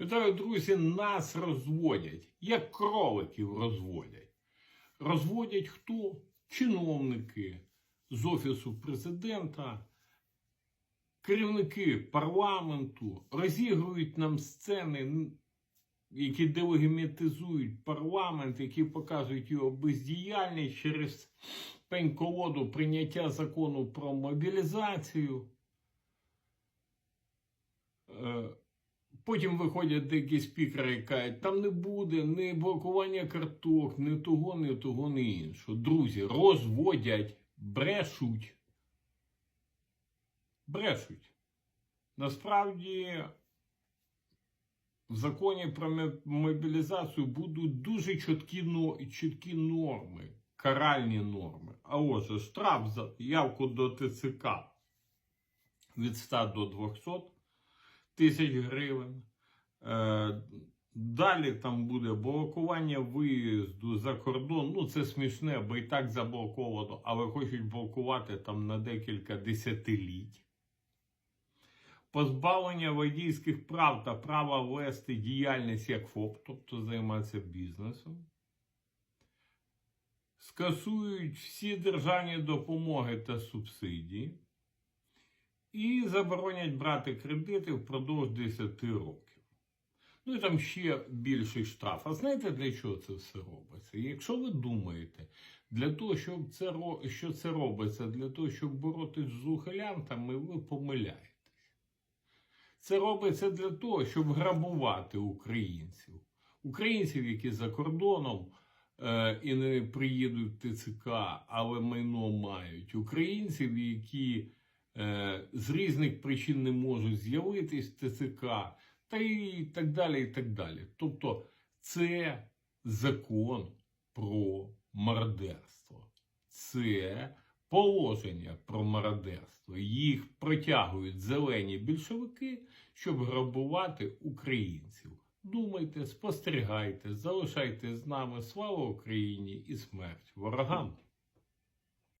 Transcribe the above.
Вітаю, друзі, нас розводять, як кроликів розводять. Розводять хто? Чиновники з Офісу президента, керівники парламенту, розігрують нам сцени, які делегімітизують парламент, які показують його бездіяльність через пень-колоду прийняття закону про мобілізацію. Потім виходять деякі спікери і кажуть, там не буде ні блокування карток, ні того, ні того, ні іншого. Друзі, розводять, брешуть. Брешуть. Насправді, в законі про мобілізацію будуть дуже чіткі, чіткі норми, каральні норми. А отже, штраф за явку до ТЦК від 100 до 200 тисяч гривень. Е, Далі там буде блокування виїзду за кордон. Ну, це смішне, бо і так заблоковано, але хочуть блокувати там на декілька десятиліть. Позбавлення водійських прав та права вести діяльність як ФОП, тобто займатися бізнесом. Скасують всі державні допомоги та субсидії і заборонять брати кредити впродовж 10 років. Ну і там ще більший штраф. А знаєте, для чого це все робиться? Якщо ви думаєте, для того, щоб це, що це робиться, для того, щоб боротись з ухилянтами, ви помиляєтесь. Це робиться для того, щоб грабувати українців. Українців, які за кордоном е, і не приїдуть в ТЦК, але майно мають. Українців, які з різних причин не можуть з'явитись ТЦК, та і так далі. і так далі. Тобто це закон про мародерство. Це положення про мародерство. Їх протягують зелені більшовики, щоб грабувати українців. Думайте, спостерігайте, залишайте з нами слава Україні і смерть ворогам.